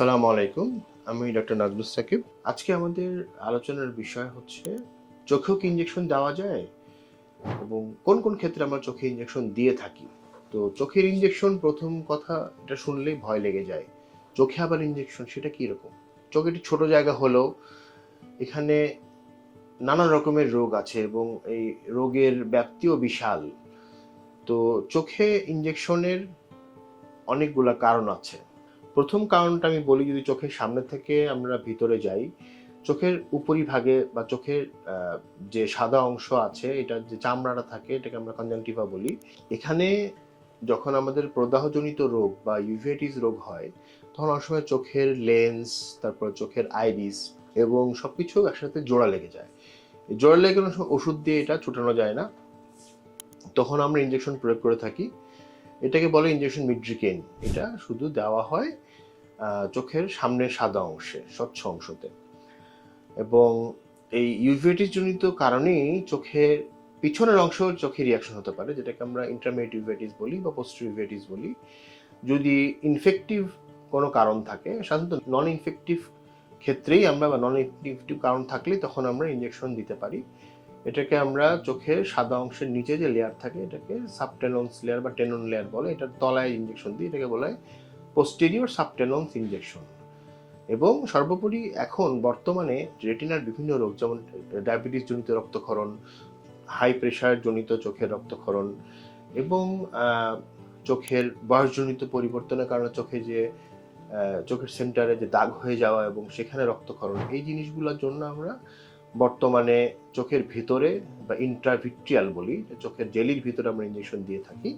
আসসালামু আলাইকুম, আমি ডক্টর নাজমুল সাকিব। আজকে আমাদের আলোচনার বিষয় হচ্ছে, চোখেও কি ইঞ্জেকশন দেওয়া যায় এবং কোন কোন ক্ষেত্রে আমরা চোখে ইঞ্জেকশন দিয়ে থাকি? তো চোখের ইঞ্জেকশন প্রথম কথা এটা শুনলেই ভয় লেগে যায়। চোখে আবার ইঞ্জেকশন সেটা কি রকম চোখ একটি ছোট জায়গা হলেও এখানে নানান রকমের রোগ আছে এবং এই রোগের ব্যাপ্তিও বিশাল। তো চোখে ইঞ্জেকশনের অনেকগুলো কারণ আছে। প্রথম কারণটা আমি বলি যদি চোখের সামনে থেকে আমরা ভিতরে যাই, চোখের উপরিভাগে বা চোখের যে সাদা অংশ আছে, এটা যে চামড়াটা থাকে, এটাকে আমরা কনজাংটিভা বলি, এখানে যখন আমাদের প্রদাহজনিত রোগ বা ইউভেটিস রোগ হয়, তখন অনেক সময় চোখের লেন্স তারপর চোখের আইরিস এবং সবকিছু একসাথে জোড়া লেগে যায়। জোড়া লেগে কোনো ওষুধ দিয়ে এটা ছুটানো যায় না। তখন আমরা ইঞ্জেকশন প্রয়োগ করে থাকি। এটাকে বলে ইঞ্জেকশন মিড্রিকেন এটা শুধু দেওয়া হয় চোখের সামনের সাদা অংশে, স্বচ্ছ অংশতে। এবং এই ইউভিটিস জনিত কারণেই চোখের পিছনের অংশ চোখে রিয়াকশন হতে পারে, যেটাকে আমরা ইন্টারমিডিয়েট ইউভেটিস বলি বা পোস্ট ইউভেটিস বলি। যদি ইনফেক্টিভ কোনো কারণ থাকে, সাধারণত নন ইনফেক্টিভ ক্ষেত্রেই আমরা বা নন ইনফেক্টিভ কারণ থাকলে তখন আমরা ইঞ্জেকশন দিতে পারি। এটাকে আমরা চোখের সাদা অংশের নিচে যে লেয়ার থাকে, এটাকে সাবটেনন্স লেয়ার বা টেনন লেয়ার বলে এটার তলায় ইঞ্জেকশন দিই এটাকে বলা হয় পোস্টেরিয়র সাবটেনন্স ইঞ্জেকশন এবং সর্বোপরি এখন বর্তমানে রেটিনার বিভিন্ন রোগ, যেমন ডায়াবেটিস জনিত রক্তক্ষরণ হাই প্রেশার জনিত চোখের রক্তক্ষরণ এবং চোখের বয়সজনিত পরিবর্তনের কারণে চোখে যে চোখের সেন্টারে যে দাগ হয়ে যাওয়া এবং সেখানে রক্তক্ষরণ, এই জিনিসগুলোর জন্য আমরা বর্তমানে চোখের ভিতরে বা ইন্ট্রাভিট্রিয়াল বলি চোখের জেলির ভিতরে আমরা ইঞ্জেকশন দিয়ে থাকি,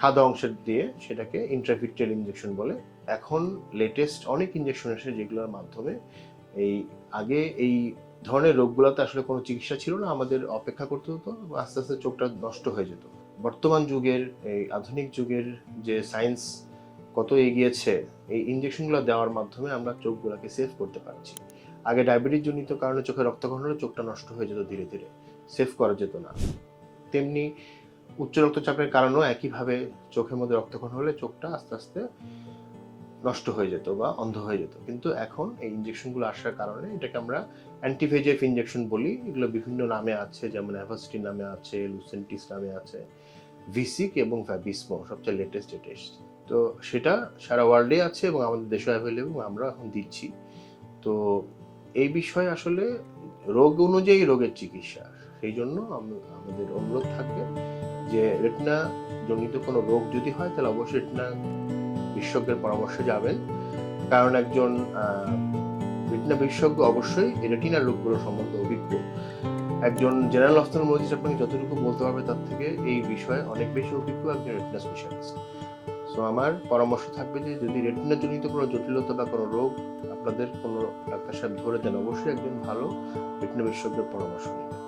সাদা অংশের দিয়ে সেটাকে ইন্ট্রাভিট্রিয়াল ইঞ্জেকশন বলে। এখন লেটেস্ট অনেক ইঞ্জেকশন এসে যেগুলোর মাধ্যমে এই আগে এই ধরনের রোগগুলোতে আসলে কোনো চিকিৎসা ছিল না, আমাদের অপেক্ষা করতে হতো আস্তে আস্তে চোখটা নষ্ট হয়ে যেত। বর্তমান যুগের, এই আধুনিক যুগের যে সায়েন্স কত এগিয়েছে, এই ইঞ্জেকশনগুলো দেওয়ার মাধ্যমে আমরা চোখগুলোকে সেভ করতে পারছি। আগে ডায়াবেটিস জনিত কারণে চোখে রক্তক্ষরণ হলে চোখটা নষ্ট হয়ে যেত ধীরে ধীরে সেভ করা যেত না। তেমনি উচ্চ রক্তচাপের কারণেও একইভাবে চোখের মধ্যে রক্তক্ষরণ হলে চোখটা আস্তে আস্তে নষ্ট হয়ে যেত বা অন্ধ হয়ে যেত। কিন্তু এখন এই ইঞ্জেকশনগুলো আসার কারণে এটাকে আমরা অ্যান্টিভেজেফ ইঞ্জেকশন বলি। এগুলো বিভিন্ন নামে আছে, যেমন অ্যাভাস্টিন নামে আছে লুসেন্টিস নামে আছে ভিসিক এবং ভ্যাবিসমো সবচেয়ে লেটেস্ট লেটেস্ট তো সেটা সারা ওয়ার্ল্ডে আছে এবং আমাদের দেশে অ্যাভেলেবল আমরা এখন দিচ্ছি। তো এই বিষয়ে আসলে রোগ অনুযায়ী রোগের চিকিৎসা। সেই জন্য আমাদের অনুরোধ থাকবে যে রেটিনা জনিত কোনো রোগ যদি হয়, তাহলে অবশ্যই রেটিনা বিশেষজ্ঞের পরামর্শে যাবেন। কারণ একজন রেটিনা বিশেষজ্ঞ অবশ্যই এই রেটিনার রোগগুলো সম্বন্ধে অভিজ্ঞ। একজন জেনারেল অফথলমোলজিস্ট আপনাকে যতটুকু বলতে পারবে, তার থেকে এই বিষয়ে অনেক বেশি অভিজ্ঞ একজন রেটিনা স্পেশালিস্ট সো আমার পরামর্শ থাকবে যে যদি রেটিনা জনিত কোনো জটিলতা বা কোনো রোগ আপনাদের কোনো ডাক্তার সাহেব ধরে দেন, অবশ্যই একজন ভালো রেটিনা বিশেষজ্ঞের পরামর্শ নেবেন